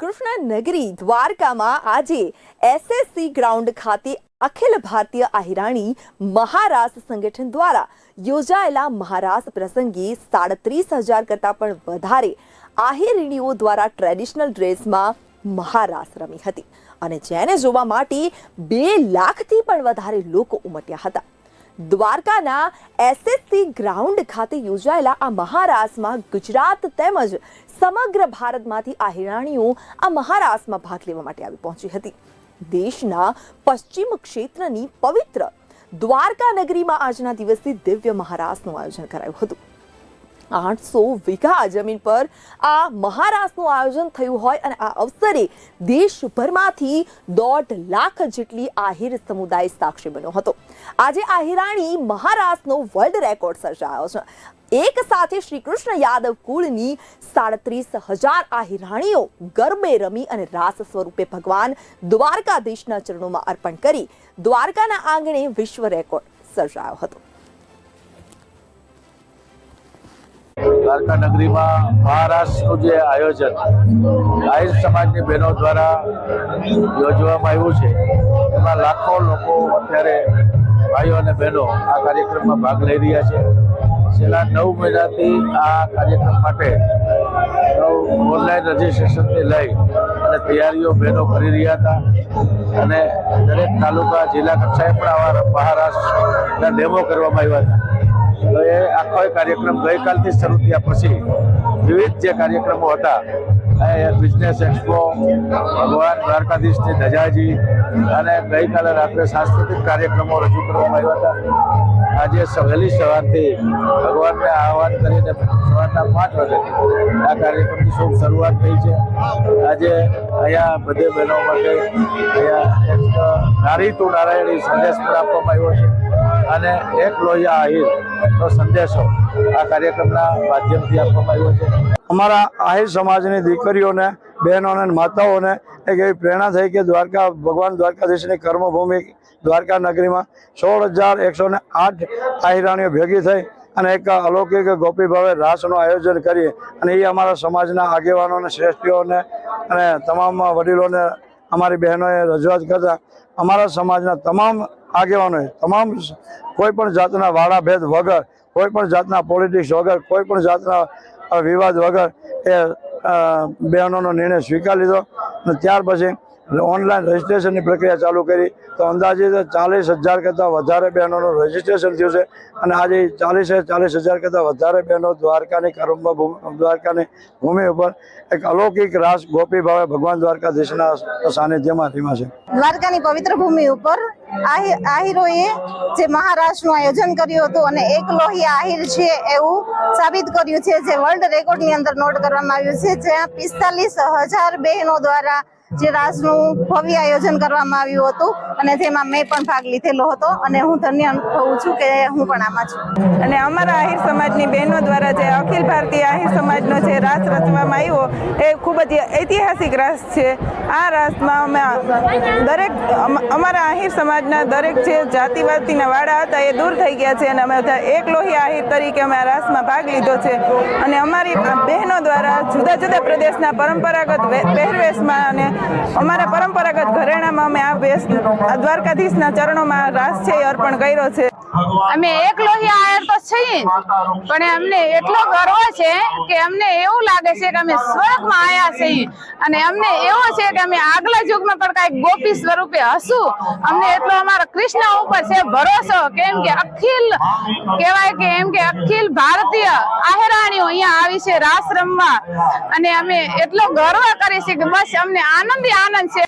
કૃષ્ણ નગરી દ્વારકામાં આજે એસએસસી ગ્રાઉન્ડ ખાતે અખિલ ભારતીય આહિરાણી મહારાસ સંગઠન દ્વારા યોજાયેલા મહારાસ પ્રસંગે સાડત્રીસ હજાર કરતાં પણ વધારે આહિરણીઓ દ્વારા ટ્રેડિશનલ ડ્રેસમાં મહારાસ રમી હતી. અને જેને જોવા માટે બે લાખથી પણ વધારે લોકો ઉમટ્યા હતા. દ્વારકાના એસએસસી ગ્રાઉન્ડ ખાતે યોજાયેલા આ મહારાસમાં ગુજરાત તેમજ સમગ્ર ભારતમાંથી આ હિરાણીઓ આ મહારાસમાં ભાગ લેવા માટે આવી પહોંચી હતી. દેશના પશ્ચિમ ક્ષેત્રની પવિત્ર દ્વારકા નગરીમાં આજના દિવસથી દિવ્ય મહારાસનું આયોજન કરાયું હતું. આઠસો વીઘા જમીન પર આ મહારાસનું આયોજન થયું હોય અને આ અવસરે દેશભરમાંથી દોઢ લાખ જેટલી આહિર સમુદાય સાક્ષી બન્યો હતો. આજે આહિરાણી મહારાસનો વર્લ્ડ રેકોર્ડ સર્જાયો છે. એક સાથે શ્રી કૃષ્ણ યાદવ કુળની સાડત્રીસ હજાર આહિરાણીઓ ગરબે રમી અને રાસ સ્વરૂપે ભગવાન દ્વારકાધીશના ચરણોમાં અર્પણ કરી દ્વારકાના આંગણે વિશ્વ રેકોર્ડ સર્જાયો હતો. દ્વારકા નગરીમાં મહારાષ્ટ્રનું જે આયોજન આહિર સમાજની બહેનો દ્વારા યોજવામાં આવ્યું છે, એમાં લાખો લોકો અત્યારે ભાઈઓ અને બહેનો આ કાર્યક્રમમાં ભાગ લઈ રહ્યા છે. છેલ્લા નવ મહિનાથી આ કાર્યક્રમ માટે ઓનલાઈન રજીસ્ટ્રેશનથી લઈ અને તૈયારીઓ બહેનો કરી રહ્યા હતા. અને દરેક તાલુકા જિલ્લા કક્ષાએ પણ આવા મહારાષ્ટ્રના ડેમો કરવામાં આવ્યા હતા. તો એ આખો એ કાર્યક્રમ ગઈકાલથી શરૂ થયા પછી વિવિધ જે કાર્યક્રમો હતા બિઝનેસ એક્સપો ભગવાન દ્વારકાધીશની ધજાજી અને ગઈકાલે રાત્રે સાંસ્કૃતિક કાર્યક્રમો રજૂ કરવામાં આવ્યા હતા. આજે વહેલી સવારથી ભગવાનને આહવાન કરીને સવારના પાંચ વાગ્યાથી આ કાર્યક્રમની શુભ શરૂઆત થઈ છે. આજે અહીંયા બધે બહેનો માટે અહીંયા નારી તું નારાયણી સંદેશ પણ આપવામાં આવ્યો છે. અને એક લોહિયા આહિર નો સંદેશો આ કાર્યક્રમના માધ્યમથી આપવામાં આવ્યો છે. અમારા આહિર સમાજની દીકરીઓને, બહેનોને માતાઓને એક એવી પ્રેરણા થઈ કે દ્વારકા, ભગવાન દ્વારકાધીશની કર્મભૂમિ દ્વારકા નગરીમાં સોળ હજાર એકસો ને આઠ આહિરાણીઓ ભેગી થઈ અને એક અલૌકિક ગોપી ભાવે રાસનું આયોજન કરીએ. અને એ અમારા સમાજના આગેવાનોને, શ્રેષ્ઠીઓને અને તમામ વડીલોને, અમારી બહેનોએ રજૂઆત કરતા અમારા સમાજના તમામ આગેવાનોએ તમામ કોઈ પણ જાતના વાળા ભેદ વગર, કોઈ પણ જાતના પોલિટિક્સ વગર, કોઈ પણ જાતના વિવાદ વગર એ બહેનોનો નિર્ણય સ્વીકાર લીધો અને ત્યાર પછી ઓનલાઈન રજીસ્ટ્રેશનની પ્રક્રિયા ચાલુ કરી. તો અંદાજે ચાલીસ હજાર કરતાં વધારે બહેનોનું રજીસ્ટ્રેશન થયું છે. અને આજે ચાલીસ ચાલીસ હજાર કરતાં વધારે બહેનો દ્વારકાની કર્મભૂમિ દ્વારકાની ભૂમિ ઉપર એક અલૌકિક રાસ ગોપી ભાવે ભગવાન દ્વારકાધીશના સાનિધ્યમાં રીમા છે. દ્વારકાની પવિત્ર ભૂમિ ઉપર આહિ- આહિરોએ જે મહારાષ્ટ્રનું આયોજન કર્યું હતું અને એક લોહી આહિર છે એવું સાબિત કર્યું છે, જે વર્લ્ડ રેકોર્ડની અંદર નોટ કરવામાં આવ્યું છે, જ્યાં પિસ્તાલીસ હજાર બહેનો દ્વારા જે રાસનું ભવ્ય આયોજન કરવામાં આવ્યું હતું અને જેમાં મેં પણ ભાગ લીધેલો હતો અને હું ધન્ય અનુભવું છું કે હું પણ આમાં છું. અને અમારા આહિર સમાજની બહેનો દ્વારા જે અખિલ ભારતીય આહિર સમાજનો જે રાસ રચવામાં આવ્યો, એ ખૂબ જ ઐતિહાસિક રાસ છે. આ રાસમાં અમે દરેક અમારા આહિર સમાજના દરેક જે જાતિવાદીના વાડા હતા એ દૂર થઈ ગયા છે અને અમે એક લોહી આહિર તરીકે અમે આ રાસમાં ભાગ લીધો છે. અને અમારી બહેનો દ્વારા જુદા જુદા પ્રદેશના પરંપરાગત પહેરવેશમાં અને અમારા પરંપરાગત ઘરેણામાં અમે આ વેશ દ્વારકાધીશના ચરણોમાં રાસ છે અર્પણ કર્યો છે. અમે એક આયર તો છીએ પણ અમને એટલો ગર્વ છે કે અમને એવું લાગે છે કે અમે સ્વર્ગમાં આયા છીએ. અને અમને એવો છે કે અમે આગલા યુગમાં પણ કંઈક ગોપી સ્વરૂપે હશું. અમને એટલો અમારા કૃષ્ણ ઉપર છે ભરોસો, કેમ કે અખિલ કહેવાય કે એમ કે અખિલ ભારતીય આહેરાણીઓ અહીંયા આવી છે રાસ રમવા. અને અમે એટલો ગર્વ કરીએ છીએ કે બસ અમને આનંદ આનંદ છે.